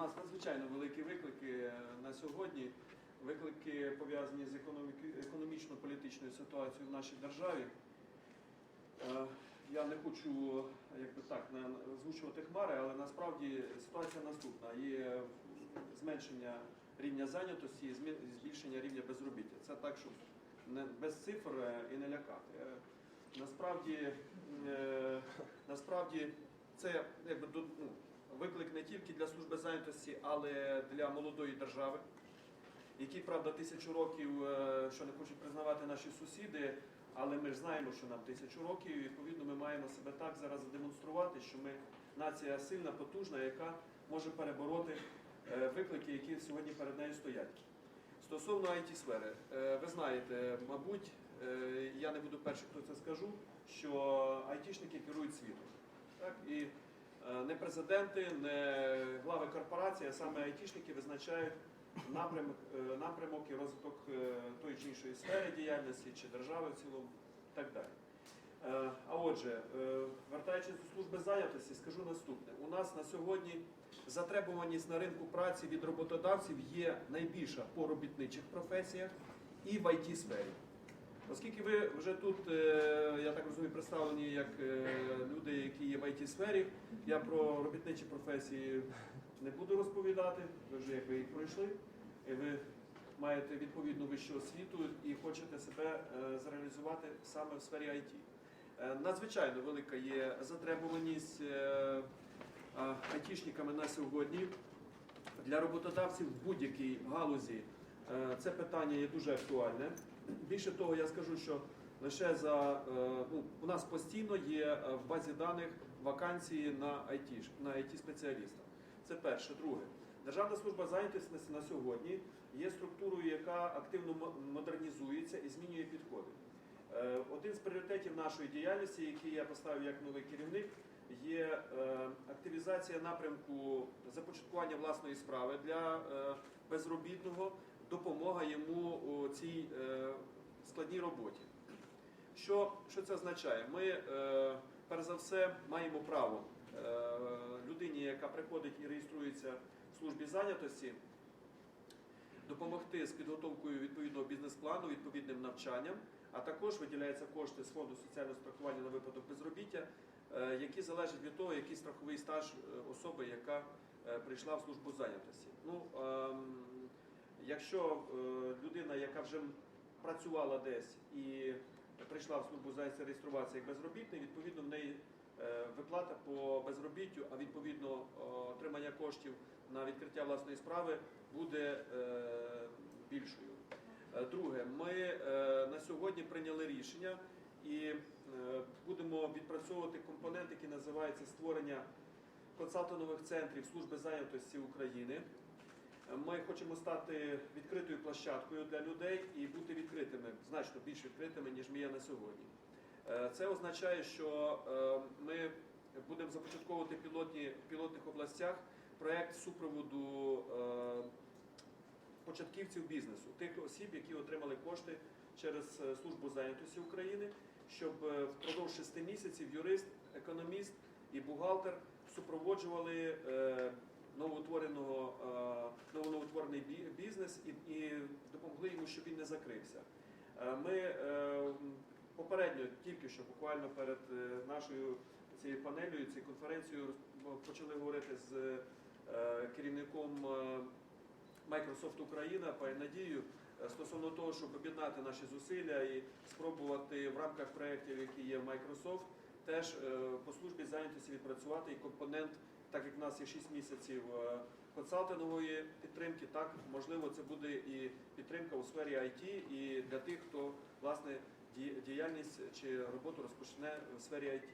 нас надзвичайно великі виклики е, на сьогодні. Виклики пов'язані з економічно-політичною ситуацією в нашій державі. Е, Я не хочу якби так озвучувати хмари, але насправді ситуація наступна: є зменшення рівня зайнятості і збільшення рівня безробіття. Це так, щоб не без цифр е, і не лякати. Насправді, насправді це якби ну, виклик не тільки для служби зайнятості, але для молодої держави, які, правда, тисячу років, е, що не хочуть признавати наші сусіди, але ми ж знаємо, що нам тисячу років, і відповідно ми маємо себе так зараз задемонструвати, що ми нація сильна, потужна, яка може перебороти е, виклики, які сьогодні перед нею стоять. Стосовно it сфери е, ви знаєте, мабуть, я не буду перший, хто це скажу, що айтішники керують світом. Так? І не президенти, не глави корпорації, а саме айтішники визначають напрямок, е, напрямок і розвиток е, тої чи іншої сфери діяльності чи держави в цілому і так далі. Е, А отже, е, вертаючись до служби зайнятості, скажу наступне: у нас на сьогодні затребуваність на ринку праці від роботодавців є найбільша по робітничих професіях і в it сфері. Оскільки ви вже тут, е, я так розумію, представлені як е, люди, які є в it сфері, я про робітничі професії не буду розповідати, ви вже якби їх пройшли, і ви маєте відповідну вищу освіту і хочете себе е, зреалізувати саме в сфері. Е, Надзвичайно велика є затребуваність айтішниками на сьогодні. Для роботодавців в будь-якій галузі це питання є дуже актуальне. Більше того, я скажу, що лише за е, ну, у нас постійно є е, в базі даних вакансії на IT, на IT спеціаліста. Це перше. Друге, Державна служба зайнятості на сьогодні є структурою, яка активно модернізується і змінює підходи. Е, Один з пріоритетів нашої діяльності, який я поставив як новий керівник, є активізація напрямку започаткування власної справи для безробітного, допомога йому у цій е, складній роботі. Що, що це означає? Ми, е, перш за все, маємо право е, людині, яка приходить і реєструється в службі зайнятості, допомогти з підготовкою відповідного бізнес-плану, відповідним навчанням, а також виділяються кошти з фонду соціального страхування на випадок безробіття, які залежать від того, який страховий стаж особи, яка прийшла в службу зайнятості. Ну, ем, якщо е, людина, яка вже працювала десь і прийшла в службу зайнятості реєструватися як безробітний, відповідно в неї е, виплата по безробіттю, а відповідно е, отримання коштів на відкриття власної справи буде більшою. Друге, ми на сьогодні прийняли рішення і будемо відпрацьовувати компонент, який називається створення консалтингових центрів служби зайнятості України. Ми хочемо стати відкритою площадкою для людей і бути відкритими, значно більш відкритими, ніж ми є на сьогодні. Е, Це означає, що е, ми будемо започатковувати пілотні, в пілотних областях проєкт супроводу е, початківців бізнесу, тих осіб, які отримали кошти через службу зайнятості України, щоб впродовж шести місяців юрист, економіст і бухгалтер супроводжували новоутвореного, е, новоутворений бізнес і, і допомогли йому, щоб він не закрився. Е, Ми е, попередньо, тільки що буквально перед нашою цією панелью, цією конференцією почали говорити з керівником Microsoft Україна, пані Надію, стосовно того, щоб об'єднати наші зусилля і спробувати в рамках проєктів, які є в Microsoft, теж по службі зайнятості відпрацювати і компонент, так як в нас є 6 місяців е, консалтингової підтримки, так можливо це буде і підтримка у сфері IT і для тих, хто власне діяльність чи роботу розпочне в сфері IT.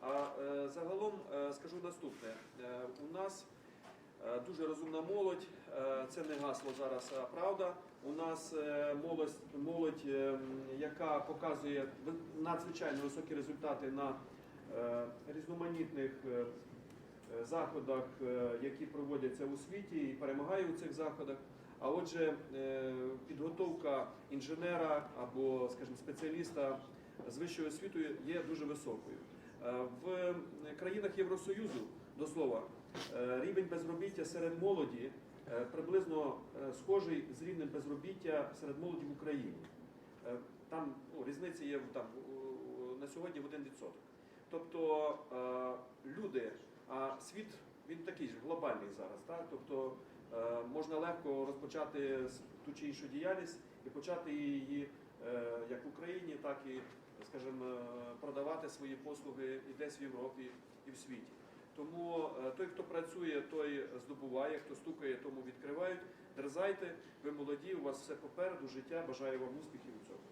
А е, загалом е, скажу наступне: у нас Дуже розумна молодь, це не гасло зараз, а правда. У нас молодь, молодь яка показує надзвичайно високі результати на різноманітних заходах, е, які проводяться у світі і перемагає у цих заходах. А отже, е, підготовка інженера або, скажімо, спеціаліста з вищою освітою є дуже високою. Е, В країнах Євросоюзу, до слова, Е, Рівень безробіття серед молоді е, приблизно е, схожий з рівнем безробіття серед молоді в Україні. Е, Там ну, різниця є там, на сьогодні в 1%. Тобто е, люди, а світ він такий ж глобальний зараз. Так? Тобто е, можна легко розпочати ту чи іншу діяльність і почати її е, як в Україні, так і, скажімо, е, продавати свої послуги і десь в Європі, і в світі. Тому той, хто працює, той здобуває, хто стукає, тому відкривають. Дерзайте, ви молоді, у вас все попереду, життя. Бажаю вам успіхів у цьому.